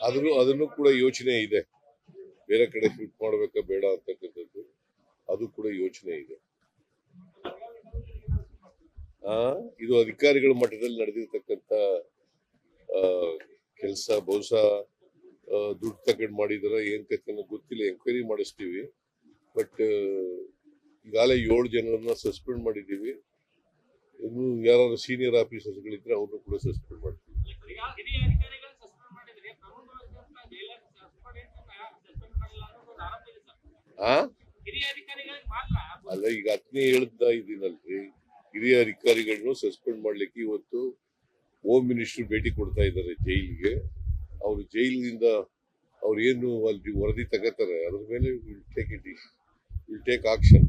ಆ? ಅದನ್ನು ಕೂಡ ಯೋಚನೆ ಇದೆ. ಬೇರೆ ಕಡೆ ಶಿಫ್ಟ್ ಮಾಡ್ಬೇಕಾ ಬೇಡ ಅಂತಕ್ಕಂಥದ್ದು. ಅದು ಕೂಡ ಯೋಚನೆ ಇದೆ. ಆ, ಇದು ಅಧಿಕಾರಿಗಳ ಮಟ್ಟದಲ್ಲಿ ನಡೆದಿರ್ತಕ್ಕಂಥ ಕೆಲಸ, ಬಹುಶಃ ದುಡ್ಡು ತಗೊಂಡು ಮಾಡಿದಾರ, ಏನ್ ಗೊತ್ತಿಲ್ಲ ಎಂಕ್ವೈರಿ ಮಾಡಿಸ್ತೀವಿ. ಬಟ್ ಈಗಾಗಲೇ ಏಳು ಜನರನ್ನ ಸಸ್ಪೆಂಡ್ ಮಾಡಿದ್ದೀವಿ. ಇನ್ನು ಯಾರು ಸೀನಿಯರ್ ಆಫೀಸರ್ಸ್ಗಳಿದ್ರೆ ಅವ್ರನ್ನು ಕೂಡ ಸಸ್ಪೆಂಡ್ ಮಾಡ್ತೀವಿ ಈಗ ಹಿರಿಯ ಅಧಿಕಾರಿಗಳನ್ನ ಸಸ್ಪೆಂಡ್ ಮಾಡಿದ್ರೆ ಪ್ರಮುಖ ಜೈಲರ್ ಸಸ್ಪೆಂಡ್ ಸಸ್ಪೆಂಡ್ ಮಾಡಿಲ್ಲ ಅನ್ನೋದು ಒಂದು ಆರೋಪ ಇದೆ ಸರ್ ಆ? ಅಲ್ಲ ಈಗ ಹತ್ತನೇ ಹೇಳ್ತಾ ಇದ್ದೀನಲ್ರಿ ಹಿರಿಯ ಅಧಿಕಾರಿಗಳನ್ನು ಸಸ್ಪೆಂಡ್ ಮಾಡ್ಲಿಕ್ಕೆ ಇವತ್ತು ಹೋಮ್ ಮಿನಿಸ್ಟರ್ ಭೇಟಿ ಕೊಡ್ತಾ ಇದ್ದಾರೆ ಜೈಲಿಗೆ. ಅವರು ಜೈಲಿನಿಂದ ಅವ್ರು ಏನು ಅಲ್ಲಿ ವರದಿ ತಗೋತಾರೆ ಅದ್ರ ಮೇಲೆ will take it will take action